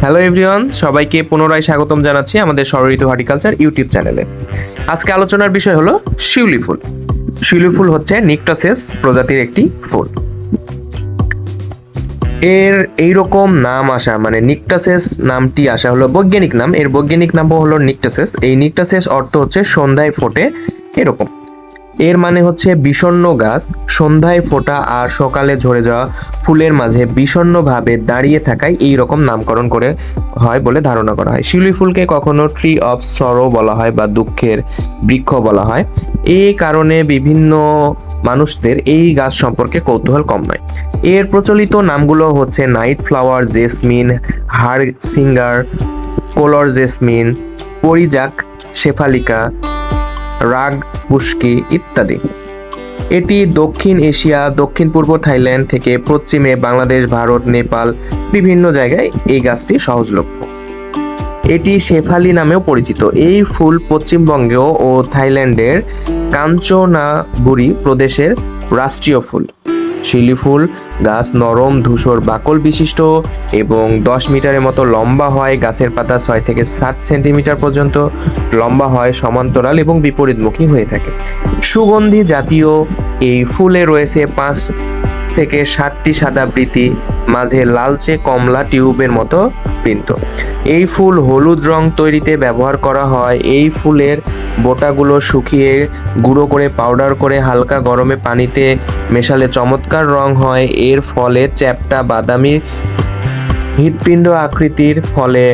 Hello everyone সবাইকে পুনরায় স্বাগতম জানাচ্ছি আমাদের ষড়ঋতু হর্টিকালচার ইউটিউব চ্যানেলে। আজকে আলোচনার বিষয় হলো শিউলি ফুল। শিউলি ফুল হচ্ছে নিকটাসেস প্রজাতির একটি ফুল। এর এইরকম নাম আসা মানে নিকটাসেস নামটি আসা হলো বৈজ্ঞানিক নাম। এর বৈজ্ঞানিক নাম হলো নিকটাসেস। এই নিকটাসেস অর্থ হচ্ছে সন্ধ্যায় ফোটে এরকম। এর মানে হচ্ছে বিষণ্ন গাছ, সন্ধ্যায় ফোটা আর সকালে ঝরে যাওয়া ফুলের মাঝে বিষণ্ণভাবে দাঁড়িয়ে থাকায় এই রকম নামকরণ করে হয় বলে ধারণা করা হয়। শিউলি ফুলকে কখনো ট্রি অফ সরো বলা হয় বা দুঃখের বৃক্ষ বলা হয়। এই কারণে বিভিন্ন মানুষদের এই গাছ সম্পর্কে কৌতূহল কম নয়। এর প্রচলিত নামগুলো হচ্ছে night flower jasmine harsingar coral jasmine পরিজাক শেফালিকা, রাগ পুষ্কি ইত্যাদি। এটি দক্ষিণ এশিয়া দক্ষিণ পূর্ব থাইল্যান্ড থেকে পশ্চিমে বাংলাদেশ, ভারত, নেপাল বিভিন্ন জায়গায় এই গাছটি সহজলভ্য। এটি শেফালি নামেও পরিচিত। এই ফুল পশ্চিমবঙ্গেও ও থাইল্যান্ডের কাঞ্চনাবুরি প্রদেশের রাষ্ট্রীয় ফুল। শিলি ফুল, গাছ নরম, ধূসর বাকল বিশিষ্ট এবং দশ মিটারের মতো লম্বা হয়। গাছের পাতা ছয় থেকে সাত সেন্টিমিটার পর্যন্ত লম্বা হয়, সমান্তরাল এবং বিপরীতমুখী হয়ে থাকে। সুগন্ধি জাতীয় এই ফুলে রয়েছে পাঁচ থেকে সাতটি সাদা বৃতি মাঝে লালচে কমলা টিউবের মতো বৃন্ত এই ফুল হলুদ রং তৈরিতে ব্যবহার করা হয়। এই ফুলের বোটাগুলো শুকিয়ে গুঁড়ো করে পাউডার করে হালকা গরমে পানিতে মেশালে চমৎকার রং হয়। এর ফলে চ্যাপটা বাদামি হৃৎপিণ্ড আকৃতির ফলে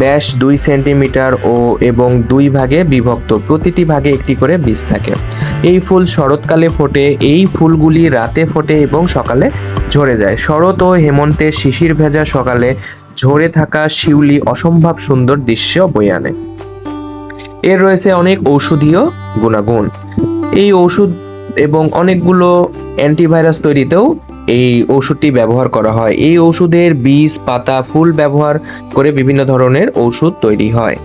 ব্যাস দুই সেন্টিমিটার ও এবং দুই ভাগে বিভক্ত। প্রতিটি ভাগে একটি করে বীজ থাকে। এই ফুল শরৎকালে ফোটে, এই ফুলগুলি রাতে ফোটে এবং সকালে ঝরে যায়। শরৎ ও হেমন্তে শিশির ভেজা সকালে ঝরে থাকা শিউলি অসম্ভব সুন্দর দৃশ্য বয়ে আনে। এর রয়েছে অনেক ঔষধীয় গুণাগুণ। এই ওষুধ এবং অনেকগুলো অ্যান্টিভাইরাস তৈরিতেও এই ওষুধটি ব্যবহার করা হয়। এই ওষুধের বীজ, পাতা, ফুল ব্যবহার করে বিভিন্ন ধরনের ওষুধ তৈরি হয়।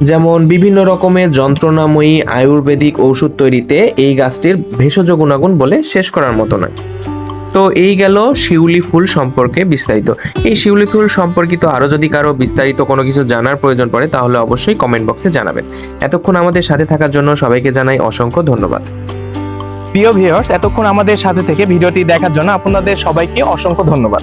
যেমন বিভিন্ন রকমের যন্ত্রণাময়ী আয়ুর্বেদিক ওষুধ তৈরিতে এই গাছটির ভেষজ গুণাগুণ বলে শেষ করার মতো নয়। তো এই গেল শিউলি ফুল সম্পর্কে বিস্তারিত। এই শিউলি ফুল সম্পর্কিত আরও যদি কারও বিস্তারিত কোনো কিছু জানার প্রয়োজন পড়ে, তাহলে অবশ্যই কমেন্ট বক্সে জানাবেন। এতক্ষণ আমাদের সাথে থাকার জন্য সবাইকে জানাই অসংখ্য ধন্যবাদ। প্রিয় ভিউয়ার্স এতক্ষণ আমাদের সাথে থেকে ভিডিওটি দেখার জন্য আপনাদের সবাইকে অসংখ্য ধন্যবাদ।